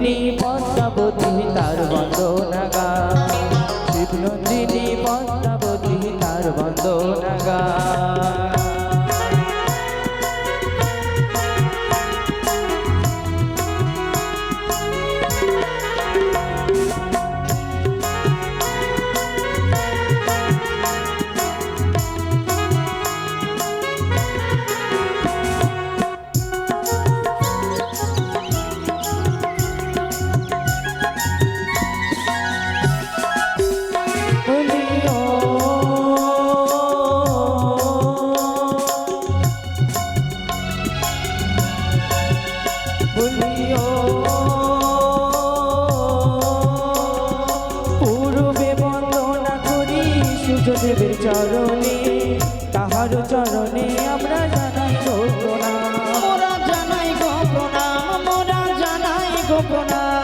নন্দিনী পদ্মাবতী পূর্বে বন্দনা করি সূর্যদেবের চরণে, তাহার চরণে আমরা জানাই গোপনা মোরা জানাই গোপনা মোরা জানাই গো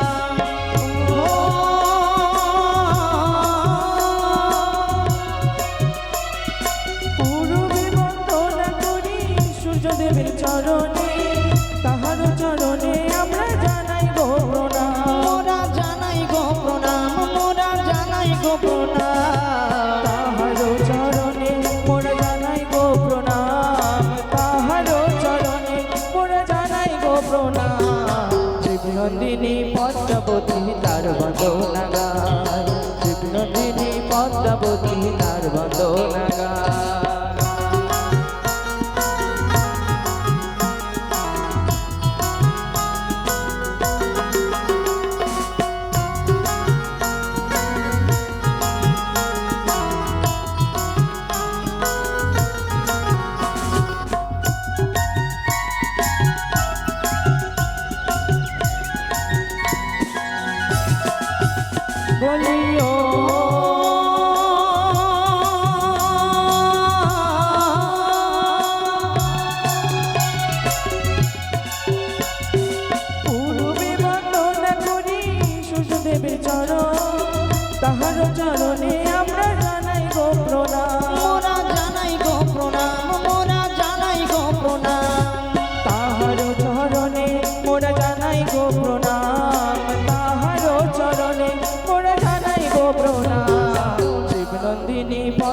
প্রণাম শিবনন্দিনী পদ্মাবতী তার বন্দনা গায় শিবনন্দিনী পদ্মাবতী তার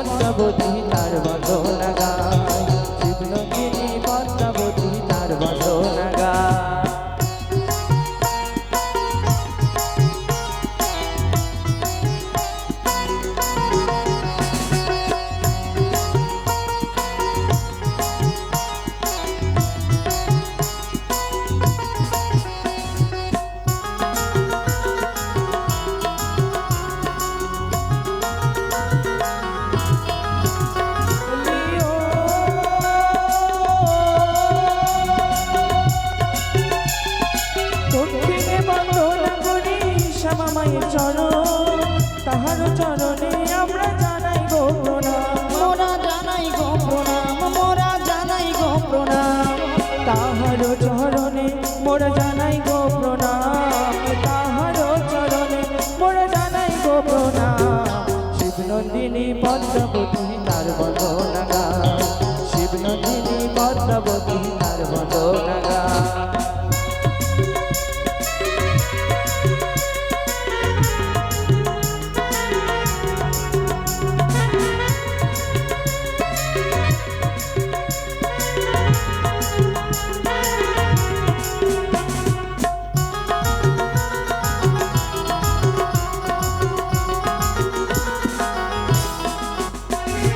শিবনন্দিনী পদ্মাবতী তার বন্দনা চরণ তাহার চরণে আমরা জানাই গো প্রণাম। মোরা জানাই গো প্রণাম মোরা জানাই গো প্রণাম। তাহার চরণে মোরা জানাই গো প্রণাম। তাহার চরণে মোরা জানাই গো প্রণাম। শিবনন্দিনী পদ্মাবতী তার বন্দনা গায় শিবনন্দিনী পদ্মাবতী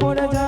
মোরা জানাই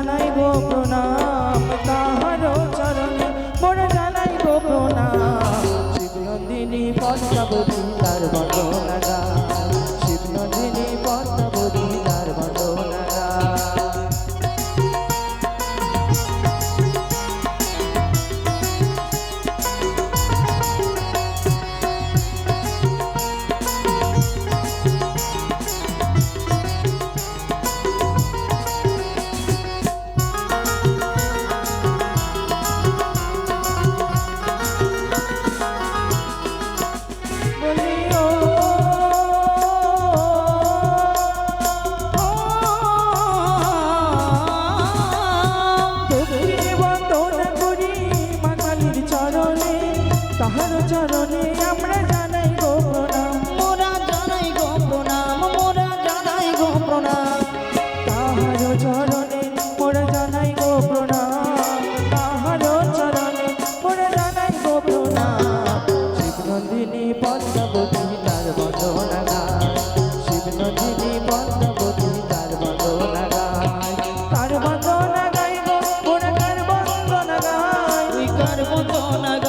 রাস্তার মতো না